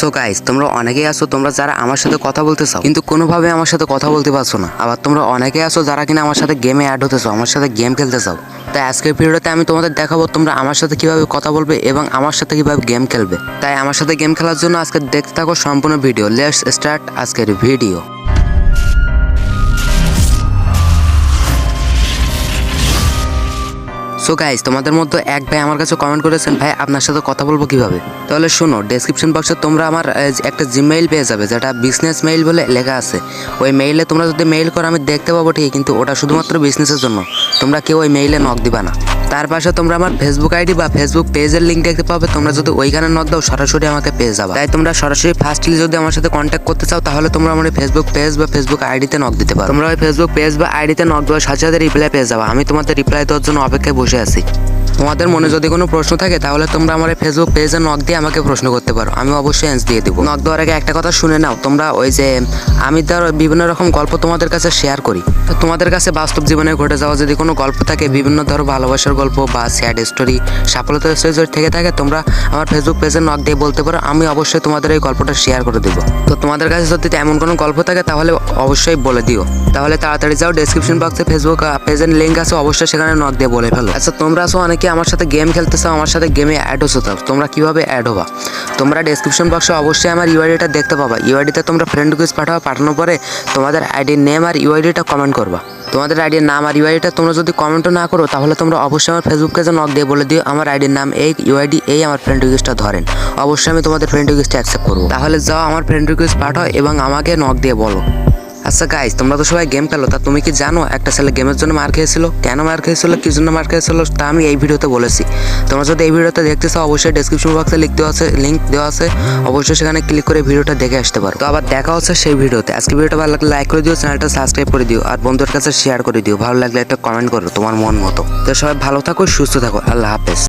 So guys তোমরা অনেকেই আসো তোমরা যারা আমার সাথে কথা বলতে চাও, কিন্তু কোনোভাবে আমার সাথে কথা বলতে পারছ না। আবার তোমরা অনেকেই আসো যারা কিনা আমার সাথে গেমে অ্যাড হতে চাও, আমার সাথে গেম খেলতে চাও। তাই আজকের ভিডিওতে আমি তোমাদের দেখাবো তোমরা আমার সাথে কীভাবে কথা বলবে এবং আমার সাথে কীভাবে গেম খেলবে। তাই আমার সাথে গেম খেলার জন্য আজকে দেখতে থাকো সম্পূর্ণ ভিডিও লেটস স্টার্ট আজকের ভিডিও সো গাইজ তোমাদের মধ্যে এক ভাই আমার কাছে কমেন্ট করেছেন, ভাই, আপনার সাথে কথা বলব কীভাবে? তাহলে শোনো ডেসক্রিপশন বক্সে তোমরা আমার একটা জিমেইল পেয়ে যাবে, যেটা বিজনেস মেইল বলে লেখা আছে। ওই মেইলে তোমরা যদি মেইল করো, আমি দেখতে পাবো ঠিক কিন্তু ওটা শুধুমাত্র বিজনেসের জন্য। তোমরা কেউ ওই মেইলে নক দিবা না। তার পাশে তোমরা আমার ফেসবুক আইডি বা ফেসবুক পেজের লিঙ্ক দেখতে পাবে। তোমরা যদি ওইখানে নক দাও, সরাসরি আমাকে পেয়ে যাবে। তাই তোমরা সরাসরি ফার্স্টলি যদি আমার সাথে কন্ট্যাক্ট করতে চাও, তাহলে তোমরা আমার ফেসবুক পেজ বা ফেসবুক আইডিতে নক দিতে পারো। তোমরা ওই ফেসবুক পেজ বা আইডিতে নক দেওয়ার সাথে সাথে রিপ্লাই পেয়ে যাবে। আমি তোমাদের রিপ্লাই দেওয়ার জন্য অপেক্ষায় বসে আছি। তোমাদের মনে যদি কোনো প্রশ্ন থাকে, তাহলে তোমরা আমার ফেসবুক পেজে নক দিয়ে আমাকে প্রশ্ন করতে পারো। আমি অবশ্যই অ্যান্স দিয়ে দেবো। নক দেওয়ার আগে একটা কথা শুনে নাও। তোমরা ওই যে আমি ধর বিভিন্ন রকম গল্প তোমাদের কাছে শেয়ার করি। তো তোমাদের কাছে বাস্তব জীবনে ঘটে যাওয়া যদি কোনো গল্প থাকে, বিভিন্ন ধরো ভালোবাসার গল্প বা স্যাড স্টোরি সাফলতার স্টোরি থেকে থাকে, তোমরা আমার ফেসবুক পেজে নক দিয়ে বলতে পারো। আমি অবশ্যই তোমাদের এই গল্পটা শেয়ার করে দেবো। তো তোমাদের কাছে যদি এমন কোনো গল্প থাকে, তাহলে অবশ্যই বলে দিও। তাহলে তাড়াতাড়ি যাও ডেসক্রিপশন বক্সে ফেসবুক পেজের লিঙ্ক আছে, অবশ্যই সেখানে নক দিয়ে বলে ফেলো। আচ্ছা তোমরা আছো অনেকে আমার সাথে গেম খেলতে চাও আমার সাথে গেমে অ্যাড হতে চাও তোমরা কীভাবে অ্যাড হবা? তোমরা ডেসক্রিপশন বক্সে অবশ্যই আমার ইউআইডিটা দেখতে পাবা। ইউআইডিতে তোমরা ফ্রেন্ড রিকোয়েস্ট পাঠাবা, পাঠানোর পরে তোমাদের আইডির নেম আর ইউআইডিটা কমেন্ট করবা। তোমাদের আইডির নাম আর ইউআইডিটা তোমরা যদি কমেন্টও না করো, তাহলে তোমরা অবশ্যই আমার ফেসবুক পেজে নক দিয়ে বলে দিও, আমার আইডির নাম এই ইউআইডি এই আমার ফ্রেন্ড রিকোয়েস্টটা ধরেন। অবশ্যই আমি তোমাদের ফ্রেন্ড রিকোয়েস্ট অ্যাকসেপ্ট করব। তাহলে যাও, আমার ফ্রেন্ড রিকোয়েস্ট পাঠাও এবং আমাকে নক দিয়ে বলো। আচ্ছা গাইজ তোমরা তো সবাই গেম খেলো, তা তুমি কি জানো একটা ছেলে গেমের জন্য মার খেয়েছিল? কেন মার খেয়েছিল? কি জন্য মার খেয়েছিল? তা আমি এই ভিডিওতে বলেছি। তোমরা যদি এই ভিডিওতে দেখতে চাও, অবশ্যই ডেসক্রিপশন বক্সে লিখ দেওয়া আছে লিঙ্ক দেওয়া আছে। অবশ্যই সেখানে ক্লিক করে ভিডিওটা দেখে আসতে পারো। তো আবার দেখা হচ্ছে সেই ভিডিওতে। আজকে ভিডিওটা ভালো লাগলে লাইক করে দিও চ্যানেলটা সাবস্ক্রাইব করে দিও, আর বন্ধুদের কাছে শেয়ার করে দিও। ভালো লাগলে একটা কমেন্ট করো, তোমার মন মতো। তো সবাই ভালো থাকো, সুস্থ থাকো, আল্লাহ হাফেজ।